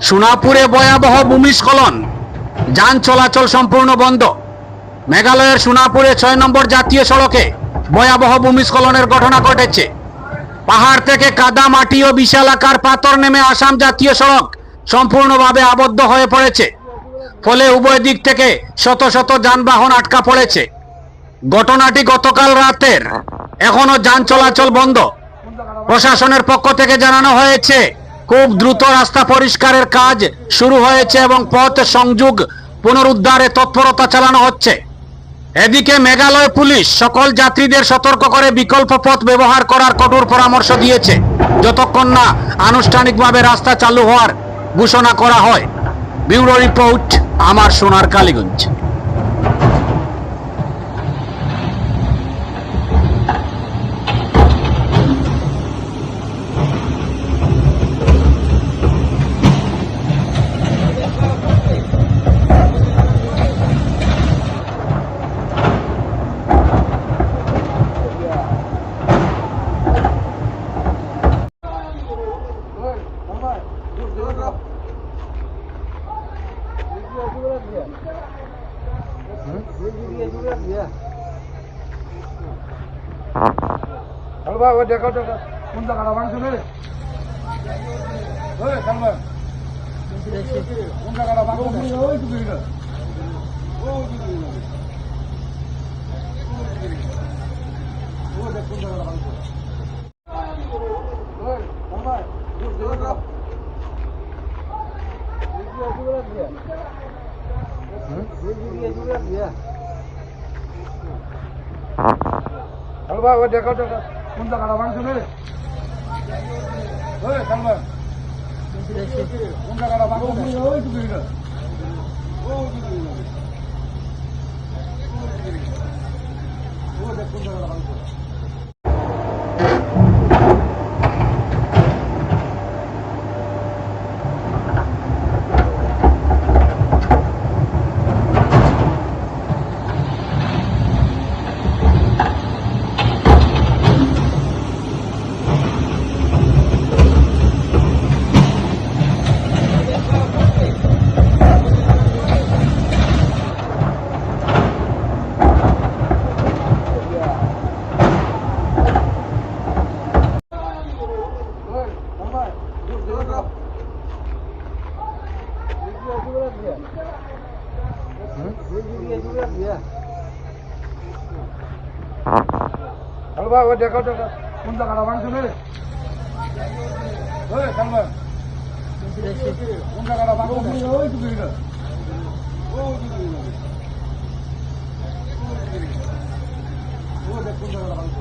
সোনাপুরে ভয়াবহ ভূমিস্খলন। যান চলাচল সম্পূর্ণ বন্ধ। মেঘালয়ের সোনাপুরে ছয় নম্বর জাতীয় সড়কে ভয়াবহ ভূমিস্খলনের ঘটনা ঘটেছে। পাহাড় থেকে কাদা মাটি ও বিশাল আকার পাথর নেমে আসাম জাতীয় সড়ক সম্পূর্ণভাবে আবদ্ধ হয়ে পড়েছে। ফলে উভয় দিক থেকে শত শত যানবাহন আটকা পড়েছে। ঘটনাটি গতকাল রাতের। এখনও যান চলাচল বন্ধ। প্রশাসনের পক্ষ থেকে জানানো হয়েছে খুব দ্রুত রাস্তা পরিষ্কারের কাজ শুরু হয়েছে এবং পথ সংযোগ পুনরুদ্ধারে তৎপরতা চালানো হচ্ছে। এদিকে মেঘালয় পুলিশ সকল যাত্রীদের সতর্ক করে বিকল্প পথ ব্যবহার করার কঠোর পরামর্শ দিয়েছে। যতক্ষণ না আনুষ্ঠানিকভাবে রাস্তা চালু হওয়ার ঘোষণা করা হয়। ব্যুরো রিপোর্ট, আমার সোনার কালীগঞ্জ দেখো দেখো। কোন জায়গাটা? ভাঙছে রে কোন জায়গাটা? ভাঙছে ওই বিড়া ও দেখ, কোন জায়গাটা ভাঙছে ওই কালবা ও দেখো কালবা ও দেখো দেখো কোন জায়গাটা ভাঙছে রে ওই কালবা কোন জায়গাটা ভাঙছে ওই তো বিড়া ওই তো বিড়া ও দেখ কোন জায়গাটা ভাঙছে ওই কালবা ও দেখো কালবা ও দেখো দেখো কোন জায়গাটা ভাঙছে রে কোন জায়গাটা ভাঙছে ওই বিড়া ওই বিড়া ও দেখ কোন জায়গাটা ভাঙছে